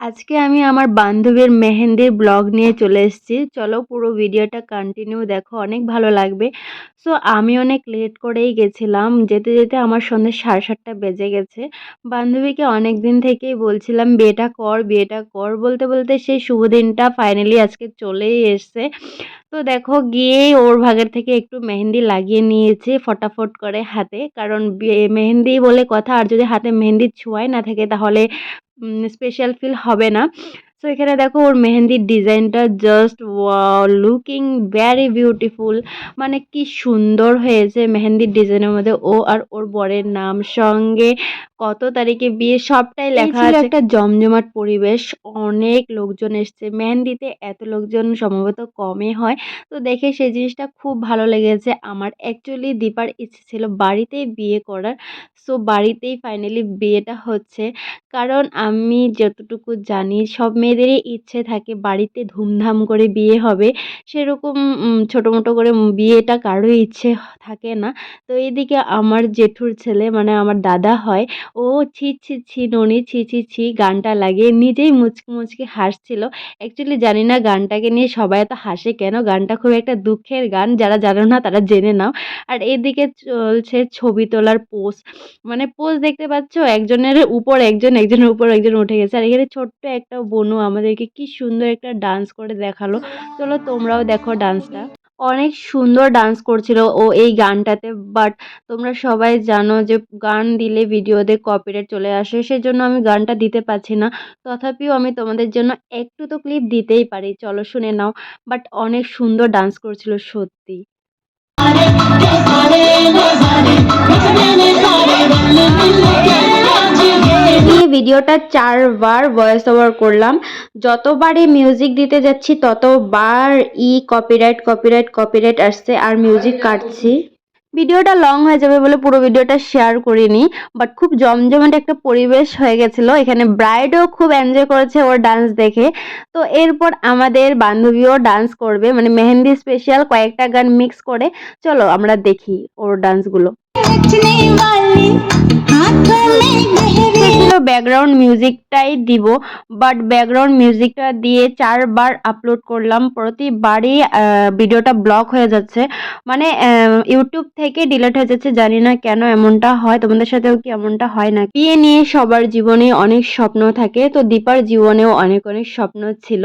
আজকে আমি আমার বান্ধবীর মেহেন্দির ব্লগ নিয়ে চলে এসেছি। চলো পুরো ভিডিওটা কন্টিনিউ দেখো, অনেক ভালো লাগবে। সো আমি অনেক লেট করেই গেছিলাম, যেতে যেতে আমার সন্ধ্যে সাড়ে সাতটা বেজে গেছে। বান্ধবীকে অনেক দিন থেকেই বলছিলাম, বিয়েটা কর বিয়েটা কর। বলতে বলতে সেই শুভ দিনটা ফাইনালি আজকে চলেই এসছে। তো দেখো গিয়ে ওর ভাগের থেকে একটু মেহেন্দি লাগিয়ে নিয়েছে ফটাফট করে হাতে। কারণ মেহেন্দি বলে কথা, আর যদি হাতে মেহেন্দি ছোঁয়াই না থাকে তাহলে স্পেশাল ফিল হবে না। সো এখানে দেখো ওর মেহেন্দির ডিজাইনটা জাস্ট লুকিং ভ্যারি বিউটিফুল মানে কি সুন্দর হয়েছে মেহেন্দির ডিজাইনের মধ্যে। ও আর ওর বরের নাম সঙ্গে কত তারিখে বিয়ে সবটাই লেখা আছে। একটা জমজমাট পরিবেশ। অনেক লোকজন এসছে। মেহেন্দিতে এত লোকজন সম্ভবত কমই হয়। তো দেখে সেই জিনিসটা খুব ভালো লেগেছে। আমার অ্যাকচুয়ালি দীপার ইচ্ছে ছিল বাড়িতেই বিয়ে করার। সো বাড়িতেই ফাইনালি বিয়েটা হচ্ছে। কারণ আমি যতটুকু জানি সব মেয়েদেরই ইচ্ছে থাকে বাড়িতে ধুমধাম করে বিয়ে হবে, সেরকম ছোটো মোটো করে বিয়েটা কারোই ইচ্ছে থাকে না। তো এদিকে আমার জেঠুর ছেলে মানে আমার দাদা হয়, ও ছি ছি ছি, ননি, ছি ছি ছি, গানটা লাগিয়ে নিজেই মুচকি মুচকি হাসছিল। অ্যাকচুয়ালি জানি না গানটাকে নিয়ে সবাই এত হাসে কেন, গানটা খুব একটা দুঃখের গান, যারা জানো না তারা জেনে নাও। আর এদিকে চলছে ছবি তোলার পোজ মানে পোজ দেখতে পাচ্ছ, একজনের উপর একজন, একজনের উপর একজন উঠে গেছে। আর এখানে ছোট্ট একটা বোনও আমাদেরকে কি সুন্দর একটা ডান্স করে দেখাল। চলো তোমরাও দেখো ডান্সটা অনেক সুন্দর ডান্স করছিল ও এই গানটাতে বাট তোমরা সবাই জানো যে গান দিলে ভিডিওতে কপিরাইট চলে আসে সেজন্য আমি গানটা দিতে পারছি না। তথাপিও আমি তোমাদের জন্য একটু তো ক্লিপ দিতেই পারি চলো শুনে নাও। বাট অনেক সুন্দর ডান্স করছিল সত্যি। ভিডিওটা চারবার ভয়েস ওভার করলাম। যতবারই মিউজিক দিতে যাচ্ছি ততবার ই কপিরাইট কপিরাইট কপিরাইট আসছে আর মিউজিক কাটছি। ভিডিওটা লং হয়ে যাবে বলে পুরো ভিডিওটা শেয়ার করিনি বাট খুব জমজমাট একটা পরিবেশ হয়ে গেছিল। এখানে ব্রাইডও খুব এনজয় করেছে ওর ডান্স দেখে। তো এরপর আমাদের বান্ধবীও ডান্স করবে মানে মেহেন্দি স্পেশাল কয়েকটা গান মিক্স করে। চলো আমরা দেখি ওর ডান্সগুলো ব্যাকগ্রাউন্ড মিউজিকটাই দিব বাট ব্যাকগ্রাউন্ড মিউজিকটা দিয়ে চারবার আপলোড করলাম। প্রতিবারই ভিডিওটা ব্লক হয়ে যাচ্ছে। মানে ইউটিউব থেকে ডিলেট হয়ে যাচ্ছে, জানি না কেন এমনটা হয়। তোমাদের সাথেও কি এমনটা হয় না বিয়ে নিয়ে সবার জীবনে অনেক স্বপ্ন থাকে, তো দীপার জীবনেও অনেক অনেক স্বপ্ন ছিল।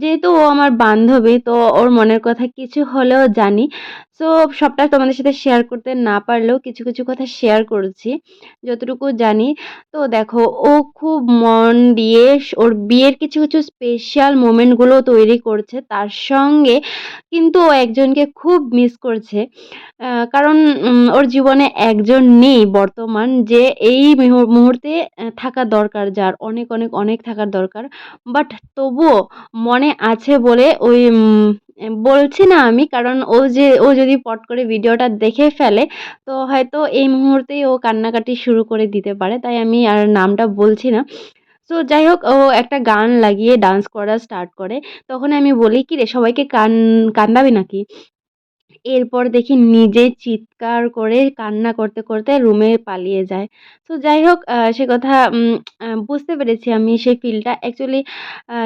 যেহেতু ও আমার বান্ধবী, তো ওর মনের কথা কিছু হলেও জানি। সো সবটা তোমাদের সাথে শেয়ার করতে না পারলেও কিছু কিছু কথা শেয়ার করেছি, যতটুকু জানি। তো দেখো ও খুব মন দিয়ে ওর বিয়ের কিছু কিছু স্পেশাল মোমেন্টগুলো তৈরি করছে। তার সঙ্গে কিন্তু ও একজনকে খুব মিস করছে। কারণ ওর জীবনে একজন নেই বর্তমান যে এই মুহূর্তে থাকা দরকার, যার অনেক অনেক অনেক থাকার দরকার। বাট তবুও মনে আছে বলে ওই বলছি না আমি, কারণ ও যে, ও যদি পট করে ভিডিওটা দেখে ফেলে, তো হয়তো এই মুহূর্তেই ও কান্নাকাটি শুরু করে দিতে পারে, তাই আমি আর নামটা বলছি না। তো যাই হোক, ও একটা গান লাগিয়ে ডান্স করা স্টার্ট করে, তখন আমি বলি কি রে সবাইকে কান, কান্দাবি নাকি? এরপর দেখি নিজে চিৎকার করে কান্না করতে করতে রুমে পালিয়ে যায়। তো যাই হোক সে কথা বুঝতে পেরেছি আমি সেই ফিলটা অ্যাকচুয়ালি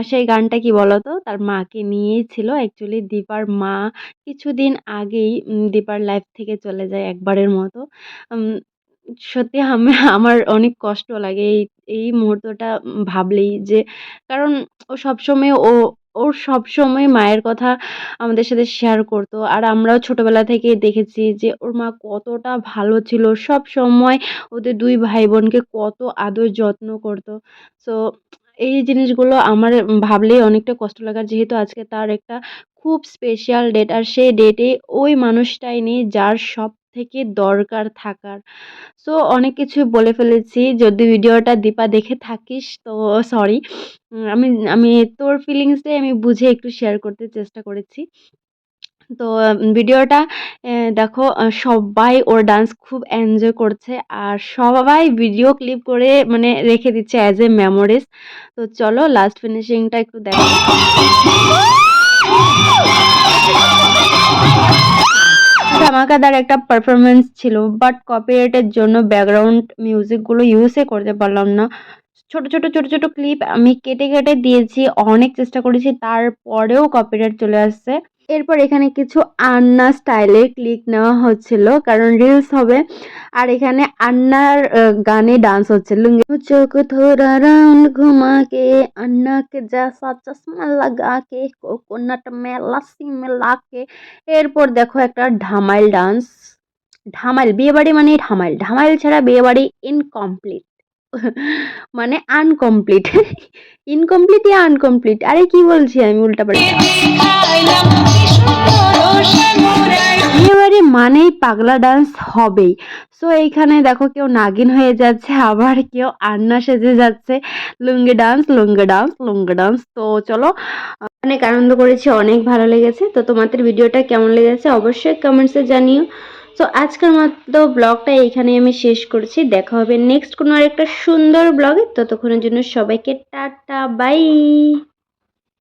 সেই গানটা কি বলতো? তার মাকে নিয়েই ছিল। অ্যাকচুয়ালি দীপার মা কিছুদিন আগেই দীপার লাইফ থেকে চলে যায় একবারের মতো। সত্যি আমি, আমার অনেক কষ্ট লাগে এই এই মুহূর্তটা ভাবলেই যে, কারণ ও সবসময় ও ওর সবসময় মায়ের কথা আমাদের সাথে শেয়ার করতো। আর আমরাও ছোটোবেলা থেকে দেখেছি যে ওর মা কতটা ভালো ছিল। সব সময় ওদের দুই ভাই বোনকে কত আদর যত্ন করতো। সো এই জিনিসগুলো আমার ভাবলেই অনেকটা কষ্ট লাগার যেহেতু আজকে তার একটা খুব স্পেশাল ডেট আর সেই ডেটে ওই মানুষটাই নেই যার সব থেকে দরকার থাকার। সো অনেক কিছু বলে ফেলেছি। যদি ভিডিওটা দীপা দেখে থাকিস, তো সরি আমি আমি তোর ফিলিংসটাই আমি বুঝে একটু শেয়ার করতে চেষ্টা করেছি। তো ভিডিওটা দেখো সবাই ওর ডান্স খুব এনজয় করছে আর সবাই ভিডিও ক্লিপ করে মানে রেখে দিচ্ছে অ্যাজ এ মেমোরিজ তো চলো লাস্ট ফিনিশিংটা একটু দেখো। ধামাকাদার একটা পারফরমেন্স ছিল বাট কপিরাইটের জন্য ব্যাকগ্রাউন্ড মিউজিকগুলো এ করতে পারলাম না। ছোট ছোট ছোট ছোট ক্লিপ আমি কেটে কেটে দিয়েছি, অনেক চেষ্টা করেছি, তারপরেও কপিরাইট চলে আসছে। এরপর এখানে কিছু আন্না স্টাইলে ক্লিক নেওয়া হচ্ছিল, কারণ রিলস হবে। আর এখানে আন্নার গানে ডান্স হচ্ছিল। চোখ থোড়া রাউন্ড ঘুমা কে আন্নাকে জাসা চশমা লাগাকে কোকোনাট মেলা কে এরপর দেখো একটা ঢামাইল ডান্স ঢামাইল, বিয়েবাড়ি মানে ঢামাইল। ঢামাইল ছাড়া বিয়েবাড়ি ইনকমপ্লিট মানে আনকমপ্লিট ইনকমপ্লিট আনকমপ্লিট আরে কি বলছি আমি, উল্টা পাল্টা। বিয়েবাড়ি মানেই পাগলা ডান্স হবেই। সো এইখানে দেখো কেউ নাগিন হয়ে যাচ্ছে, আবার কেউ আন্না সেজে যাচ্ছে। Lungi dance lungi dance lungi dance তো চলো অনেক আনন্দ করেছি, অনেক ভালো লেগেছে। তো তোমাদের ভিডিওটা কেমন লেগেছে অবশ্যই কমেন্টসে জানিও। তো আজকের মতো ব্লগটা এইখানে আমি শেষ করছি। দেখা হবে নেক্সট কোনো আরেকটা সুন্দর ব্লগে ততক্ষণের জন্য সবাইকে টাটা বাই